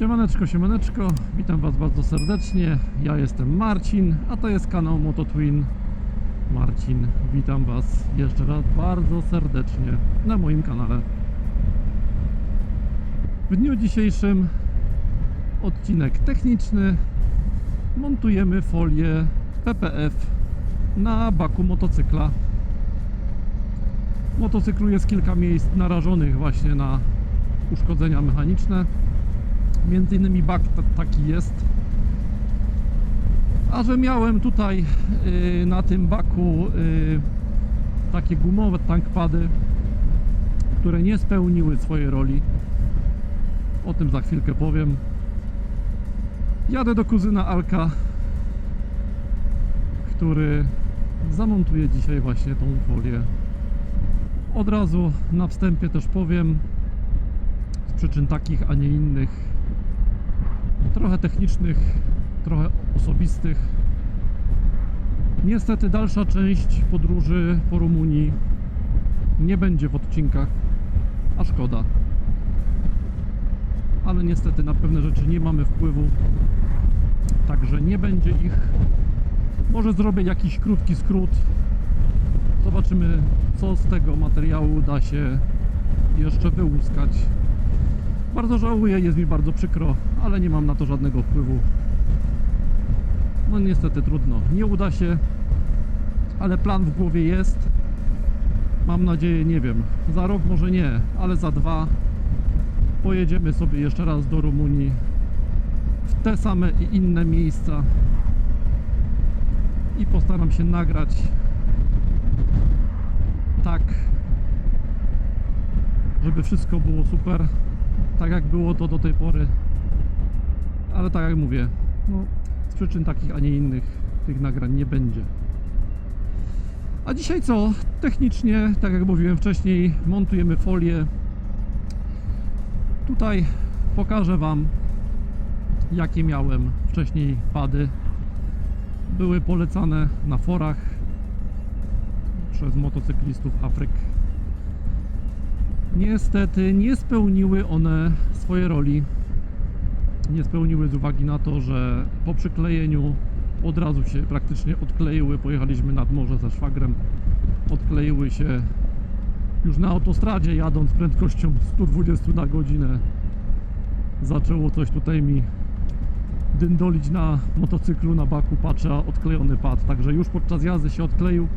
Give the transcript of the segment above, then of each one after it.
Siemaneczko, siemaneczko, witam Was bardzo serdecznie. Ja jestem Marcin, a to jest kanał MotoTwin. Marcin, witam Was jeszcze raz bardzo serdecznie na moim kanale. W dniu dzisiejszym odcinek techniczny. Montujemy folię PPF na baku motocykla. W motocyklu jest kilka miejsc narażonych właśnie na uszkodzenia mechaniczne. Między innymi bak ta- taki jest. A że miałem tutaj y, na tym baku y, takie gumowe tankpady, które nie spełniły swojej roli. O tym za chwilkę powiem. Jadę do kuzyna Alka, który zamontuje dzisiaj właśnie tą folię. Od razu na wstępie też powiem, z przyczyn takich, a nie innych, trochę technicznych, trochę osobistych. Niestety dalsza część podróży po Rumunii nie będzie w odcinkach, a szkoda. Ale niestety na pewne rzeczy nie mamy wpływu, także nie będzie ich. Może zrobię jakiś krótki skrót. Zobaczymy, co z tego materiału da się jeszcze wyłuskać. Bardzo żałuję, jest mi bardzo przykro, ale nie mam na to żadnego wpływu. No niestety trudno. Nie uda się, ale plan w głowie jest. Mam nadzieję, nie wiem, za rok może nie, ale za dwa pojedziemy sobie jeszcze raz do Rumunii w te same i inne miejsca i postaram się nagrać tak, żeby wszystko było super, tak jak było to do tej pory. Ale tak jak mówię, no, z przyczyn takich, a nie innych tych nagrań nie będzie. A dzisiaj co? Technicznie, tak jak mówiłem wcześniej, montujemy folię. Tutaj pokażę Wam, jakie miałem wcześniej pady. Były polecane na forach przez motocyklistów Afryk. Niestety nie spełniły one swojej roli. Nie spełniły z uwagi na to, że po przyklejeniu od razu się praktycznie odkleiły. Pojechaliśmy nad morze ze szwagrem. Odkleiły się już na autostradzie, jadąc prędkością 120 na godzinę. Zaczęło coś tutaj mi dyndolić na motocyklu, na baku. Patrzę, odklejony pad. Także już podczas jazdy się odkleił.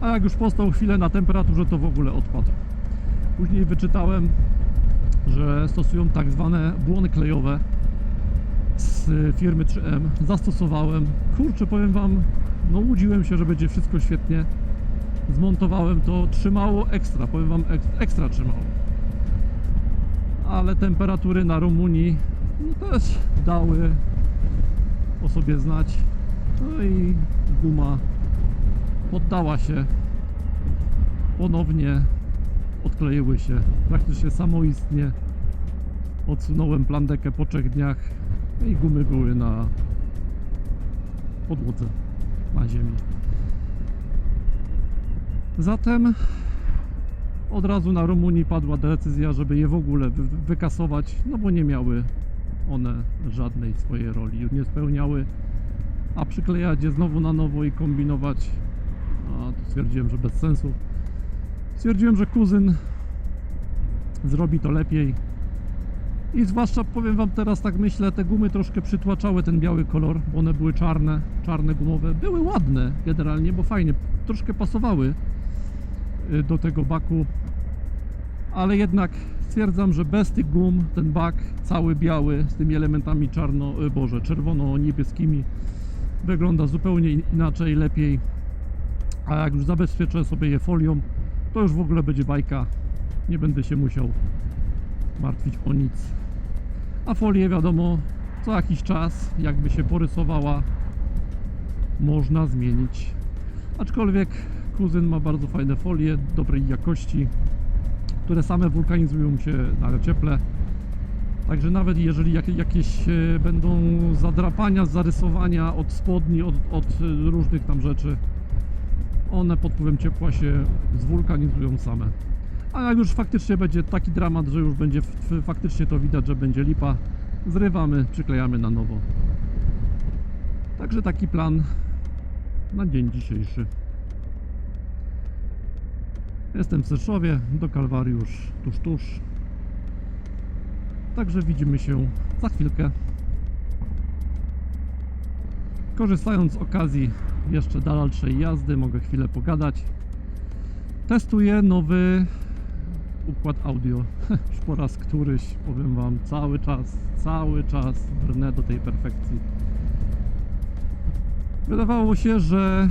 A jak już postał chwilę na temperaturze, to w ogóle odpadł. Później wyczytałem, że stosują tak zwane błony klejowe firmy 3M. Zastosowałem. Kurczę, powiem Wam, no łudziłem się, że będzie wszystko świetnie. Zmontowałem to, trzymało ekstra, powiem Wam, ek- ekstra trzymało. Ale temperatury na Rumunii no też dały o sobie znać. No i guma poddała się ponownie odkleiły się praktycznie samoistnie. Odsunąłem plandekę po trzech dniach i gumy były na podłodze, na ziemi. Zatem od razu na Rumunii padła decyzja, żeby je w ogóle wy- wykasować, no bo nie miały one żadnej swojej roli, nie spełniały, a przyklejać je znowu na nowo i kombinować, a to stwierdziłem, że bez sensu. Stwierdziłem, że kuzyn zrobi to lepiej. I zwłaszcza powiem Wam teraz, tak myślę, te gumy troszkę przytłaczały ten biały kolor, bo one były czarne, czarne gumowe. Były ładne generalnie, bo fajnie, troszkę pasowały y, do tego baku. Ale jednak stwierdzam, że bez tych gum ten bak cały biały z tymi elementami czarno, y, boże, czerwono-niebieskimi wygląda zupełnie in- inaczej, lepiej. A jak już zabezpieczę sobie je folią, to już w ogóle będzie bajka. Nie będę się musiał martwić o nic. A folię wiadomo, co jakiś czas, jakby się porysowała, można zmienić. Aczkolwiek kuzyn ma bardzo fajne folie dobrej jakości, które same wulkanizują się na cieple. Także nawet jeżeli jak, jakieś e, będą zadrapania, zarysowania od spodni, od, od e, różnych tam rzeczy, one pod wpływem ciepła się zwulkanizują same. A jak już faktycznie będzie taki dramat, że już będzie faktycznie to widać, że będzie lipa, zrywamy, przyklejamy na nowo. Także taki plan na dzień dzisiejszy. Jestem w Seszowie, do Kalwariusz tuż, tuż. Także widzimy się za chwilkę. Korzystając z okazji jeszcze dalszej jazdy, mogę chwilę pogadać. Testuję nowy układ audio. Już po raz któryś, powiem Wam, cały czas, cały czas brnę do tej perfekcji. Wydawało się, że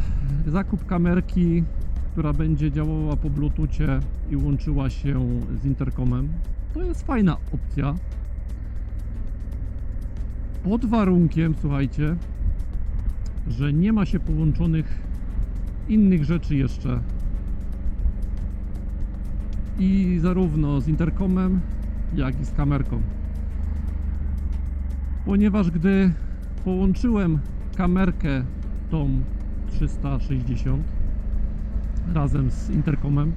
zakup kamerki, która będzie działała po Bluetoothie i łączyła się z interkomem, to jest fajna opcja. Pod warunkiem, słuchajcie, że nie ma się połączonych innych rzeczy jeszcze. I zarówno z interkomem, jak i z kamerką. Ponieważ gdy połączyłem kamerkę tą 360 razem z interkomem,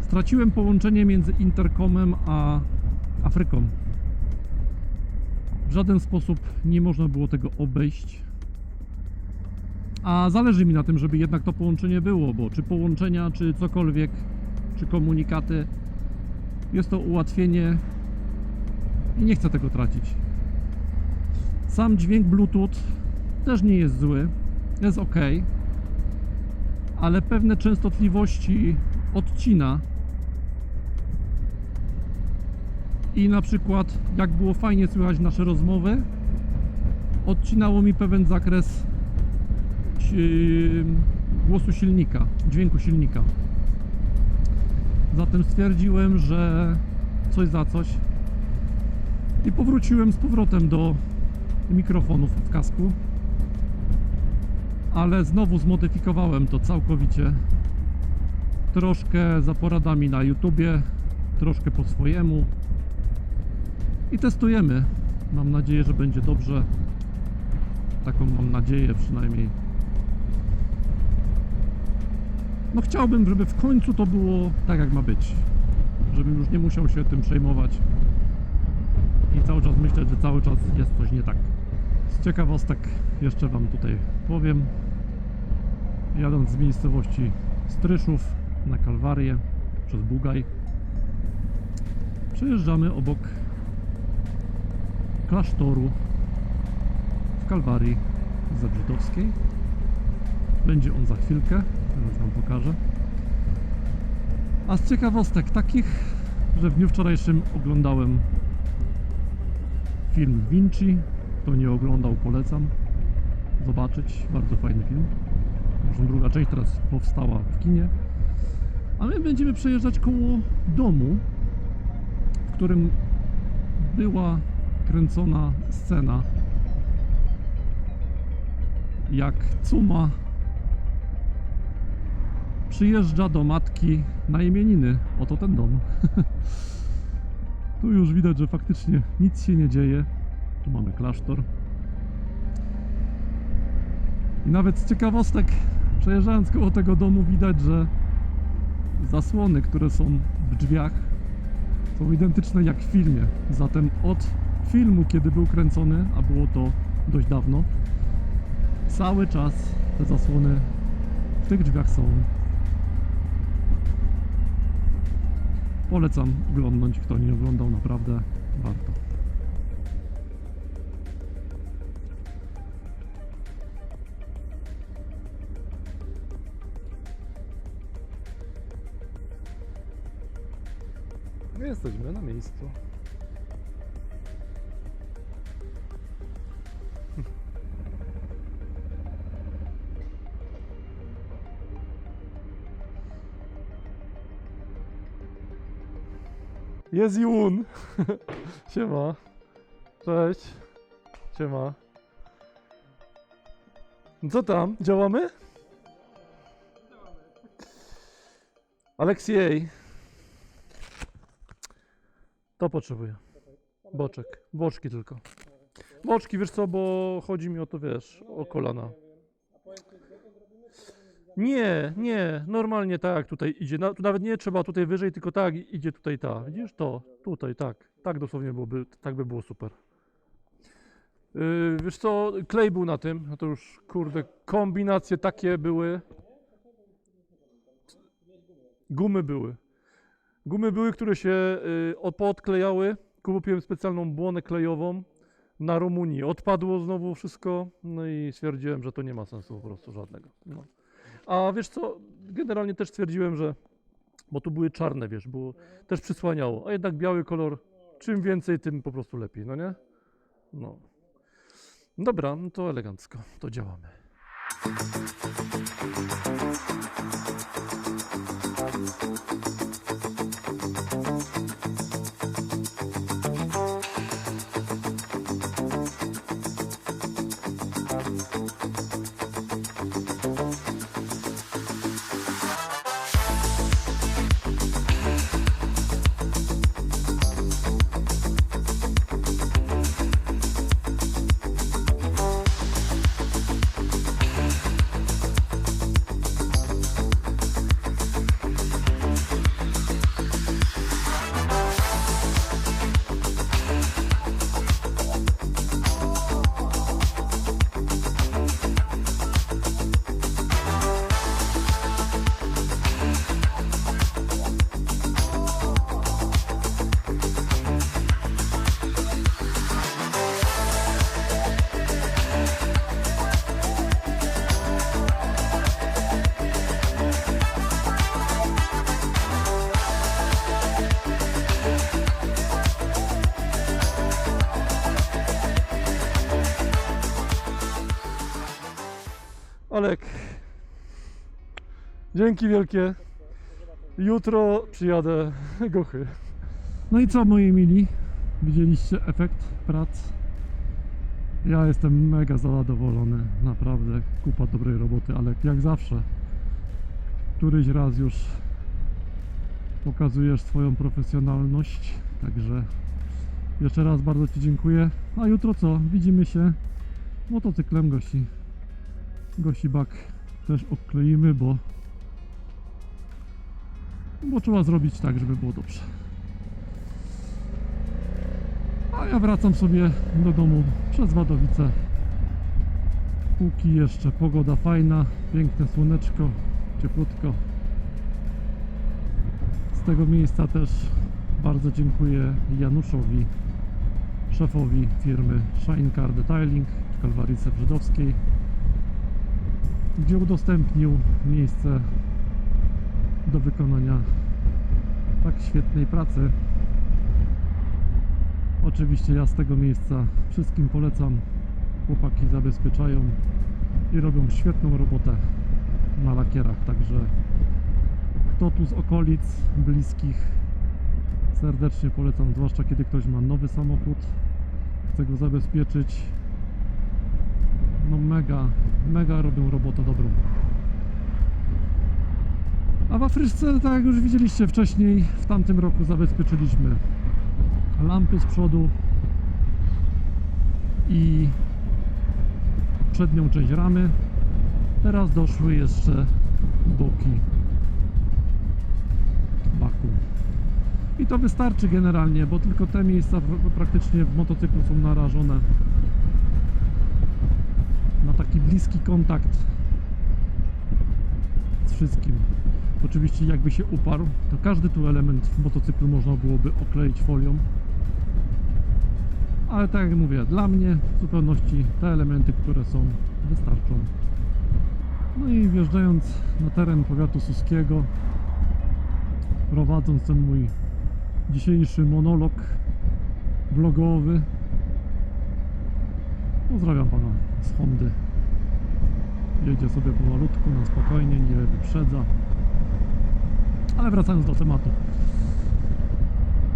straciłem połączenie między interkomem a Afryką. W żaden sposób nie można było tego obejść. A zależy mi na tym, żeby jednak to połączenie było, bo czy połączenia, czy cokolwiek, czy komunikaty, jest to ułatwienie i nie chcę tego tracić. Sam dźwięk Bluetooth też nie jest zły, jest ok, ale pewne częstotliwości odcina. I na przykład, jak było fajnie słychać nasze rozmowy, odcinało mi pewien zakres si- głosu silnika, dźwięku silnika. Zatem stwierdziłem, że coś za coś. I powróciłem z powrotem do mikrofonów w kasku. Ale znowu zmodyfikowałem to całkowicie. Troszkę za poradami na YouTubie, troszkę po swojemu. I testujemy. Mam nadzieję, że będzie dobrze. Taką mam nadzieję przynajmniej. No chciałbym, żeby w końcu to było tak jak ma być. Żebym już nie musiał się tym przejmować. I cały czas myśleć, że cały czas jest coś nie tak. Z ciekawostek jeszcze Wam tutaj powiem. Jadąc z miejscowości Stryszów na Kalwarię przez Bugaj, przejeżdżamy obok klasztoru w Kalwarii Zebrzydowskiej. Będzie on za chwilkę, teraz Wam pokażę. A z ciekawostek takich, że w dniu wczorajszym oglądałem film Vinci. Kto nie oglądał, polecam zobaczyć. Bardzo fajny film. Zresztą druga część teraz powstała w kinie. A my będziemy przejeżdżać koło domu, w którym była kręcona scena jak Cuma przyjeżdża do matki na imieniny. Oto ten dom. tu już widać, że faktycznie nic się nie dzieje. Tu mamy klasztor. I nawet z ciekawostek, przejeżdżając koło tego domu, widać, że zasłony, które są w drzwiach, są identyczne jak w filmie. Zatem od filmu, kiedy był kręcony, a było to dość dawno, cały czas te zasłony w tych drzwiach są. Polecam oglądnąć, kto nie oglądał, naprawdę warto. My jesteśmy na miejscu. Jest Jun. Siema. Cześć. Siema. Co tam? Działamy? Aleksiej. To potrzebuję. Boczek. Boczki tylko. Boczki, wiesz co, bo chodzi mi o to, wiesz, o kolana. Nie, nie, normalnie tak tutaj idzie. Na, tu nawet nie trzeba tutaj wyżej, tylko tak idzie tutaj ta. Widzisz to? Tutaj, tak. Tak dosłownie byłoby, tak by było super. Yy, wiesz co, klej był na tym, no to już kurde, kombinacje takie były. Gumy były. Gumy były, które się yy, od- poodklejały. Kupiłem specjalną błonę klejową na Rumunii. Odpadło znowu wszystko, no i stwierdziłem, że to nie ma sensu po prostu żadnego. No. A wiesz co, generalnie też stwierdziłem, że, bo tu były czarne, wiesz, było też przysłaniało, a jednak biały kolor, czym więcej, tym po prostu lepiej, no nie? No. Dobra, no to elegancko, to działamy. Olek, dzięki wielkie. Jutro przyjadę gochy. No i co moi mili? Widzieliście efekt prac? Ja jestem mega zadowolony, naprawdę kupa dobrej roboty, ale jak zawsze któryś raz już pokazujesz swoją profesjonalność, także jeszcze raz bardzo Ci dziękuję. A jutro co? Widzimy się motocyklem gości. Gości bak też obkleimy, bo bo trzeba zrobić tak, żeby było dobrze. A ja wracam sobie do domu przez Wadowice. Póki jeszcze pogoda fajna, piękne słoneczko, cieplutko. Z tego miejsca też bardzo dziękuję Januszowi, szefowi firmy Shine Car Detailing w Kalwarice Brzydowskiej, gdzie udostępnił miejsce do wykonania tak świetnej pracy. Oczywiście ja z tego miejsca wszystkim polecam. Chłopaki zabezpieczają i robią świetną robotę na lakierach, także kto tu z okolic bliskich serdecznie polecam, zwłaszcza kiedy ktoś ma nowy samochód, chce go zabezpieczyć. No mega, mega robią robotę dobrą. A w Afryce, tak jak już widzieliście wcześniej, w tamtym roku zabezpieczyliśmy lampy z przodu i przednią część ramy. Teraz doszły jeszcze boki baku. I to wystarczy generalnie, bo tylko te miejsca pr- praktycznie w motocyklu są narażone na taki bliski kontakt z wszystkim. Oczywiście jakby się uparł, to każdy tu element w motocyklu można byłoby okleić folią. Ale tak jak mówię, dla mnie w zupełności te elementy, które są, wystarczą. No i wjeżdżając na teren powiatu suskiego, prowadząc ten mój dzisiejszy monolog vlogowy, pozdrawiam pana z Hondy. Jedzie sobie pomalutku, na spokojnie, nie wyprzedza. Ale wracając do tematu.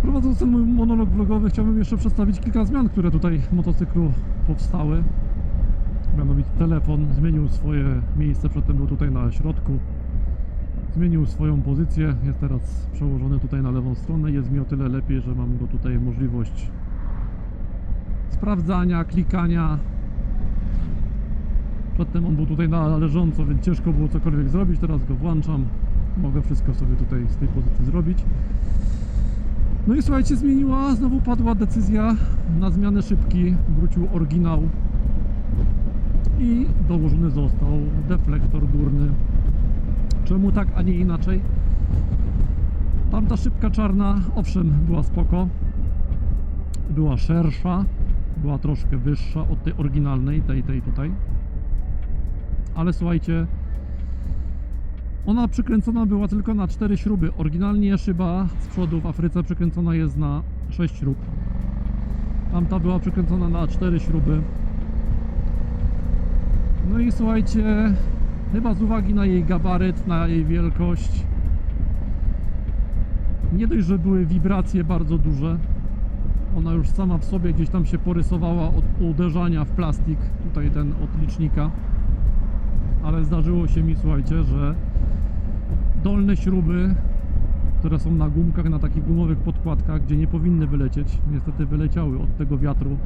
Prowadząc ten mój monolog vlogowy, chciałbym jeszcze przedstawić kilka zmian, które tutaj w motocyklu powstały. Mianowicie telefon zmienił swoje miejsce, przedtem był tutaj na środku. Zmienił swoją pozycję, jest teraz przełożony tutaj na lewą stronę. Jest mi o tyle lepiej, że mam go tutaj możliwość sprawdzania, klikania. Przedtem on był tutaj na leżąco, więc ciężko było cokolwiek zrobić. Teraz go włączam. Mogę wszystko sobie tutaj z tej pozycji zrobić. No i słuchajcie, zmieniła, znowu padła decyzja na zmianę szybki, wrócił oryginał i dołożony został deflektor górny. Czemu tak, a nie inaczej? Tamta szybka czarna, owszem, była spoko, była szersza, była troszkę wyższa od tej oryginalnej, tej, tej tutaj. Ale słuchajcie, ona przykręcona była tylko na 4 śruby. Oryginalnie szyba z przodu w Afryce przykręcona jest na 6 śrub. Tamta była przykręcona na 4 śruby. No i słuchajcie, chyba z uwagi na jej gabaryt, na jej wielkość, nie dość, że były wibracje bardzo duże, ona już sama w sobie gdzieś tam się porysowała od uderzania w plastik, tutaj ten od licznika, ale zdarzyło się mi, słuchajcie, że dolne śruby, które są na gumkach, na takich gumowych podkładkach, gdzie nie powinny wylecieć, niestety wyleciały od tego wiatru.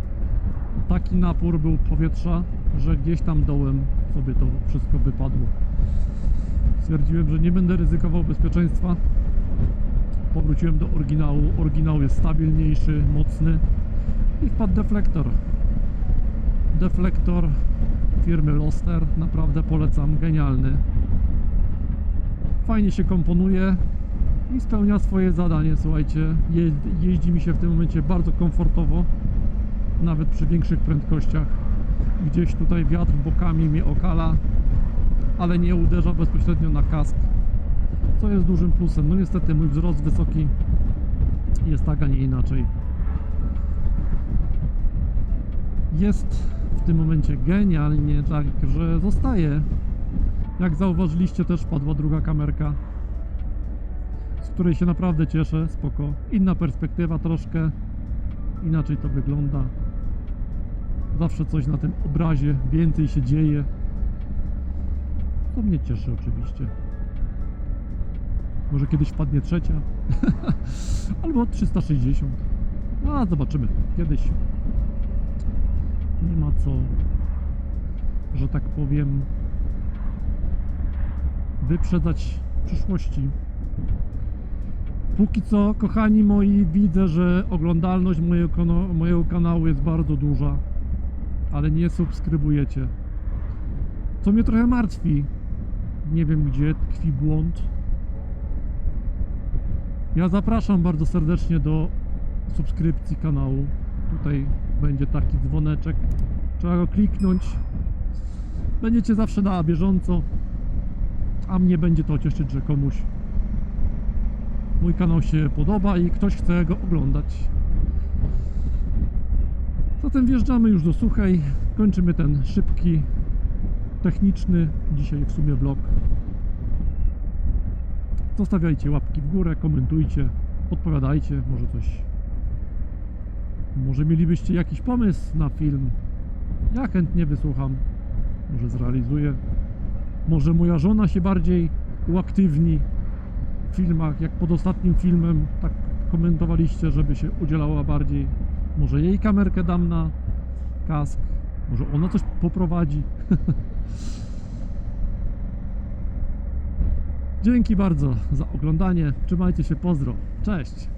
Taki napór był powietrza, że gdzieś tam dołem sobie to wszystko wypadło. Stwierdziłem, że nie będę ryzykował bezpieczeństwa. Powróciłem do oryginału. Oryginał jest stabilniejszy, mocny i wpadł deflektor. Deflektor firmy Loster, naprawdę polecam, genialny. Fajnie się komponuje i spełnia swoje zadanie, słuchajcie. Je, jeździ mi się w tym momencie bardzo komfortowo, nawet przy większych prędkościach. Gdzieś tutaj wiatr bokami mnie okala, ale nie uderza bezpośrednio na kask, co jest dużym plusem. No niestety mój wzrost wysoki jest tak, a nie inaczej. Jest tym momencie genialnie, tak, że zostaje. Jak zauważyliście też padła druga kamerka, z której się naprawdę cieszę, spoko. Inna perspektywa troszkę, inaczej to wygląda. Zawsze coś na tym obrazie, więcej się dzieje. To mnie cieszy oczywiście. Może kiedyś wpadnie trzecia. Albo 360. A, zobaczymy. Kiedyś. Nie ma co, że tak powiem, wyprzedzać przyszłości. Póki co, kochani moi, widzę, że oglądalność mojego, mojego kanału jest bardzo duża, ale nie subskrybujecie. Co mnie trochę martwi. Nie wiem, gdzie tkwi błąd. Ja zapraszam bardzo serdecznie do subskrypcji kanału. Tutaj będzie taki dzwoneczek. Trzeba go kliknąć. Będziecie zawsze na bieżąco. A mnie będzie to cieszyć, że komuś mój kanał się podoba i ktoś chce go oglądać. Zatem wjeżdżamy już do Suchej. Kończymy ten szybki, techniczny dzisiaj w sumie vlog. Zostawiajcie łapki w górę, komentujcie, podpowiadajcie, może coś. Może mielibyście jakiś pomysł na film. Ja chętnie wysłucham. Może zrealizuję. Może moja żona się bardziej uaktywni w filmach, jak pod ostatnim filmem tak komentowaliście, żeby się udzielała bardziej. Może jej kamerkę dam na kask. Może ona coś poprowadzi. Dzięki bardzo za oglądanie. Trzymajcie się, pozdro. Cześć.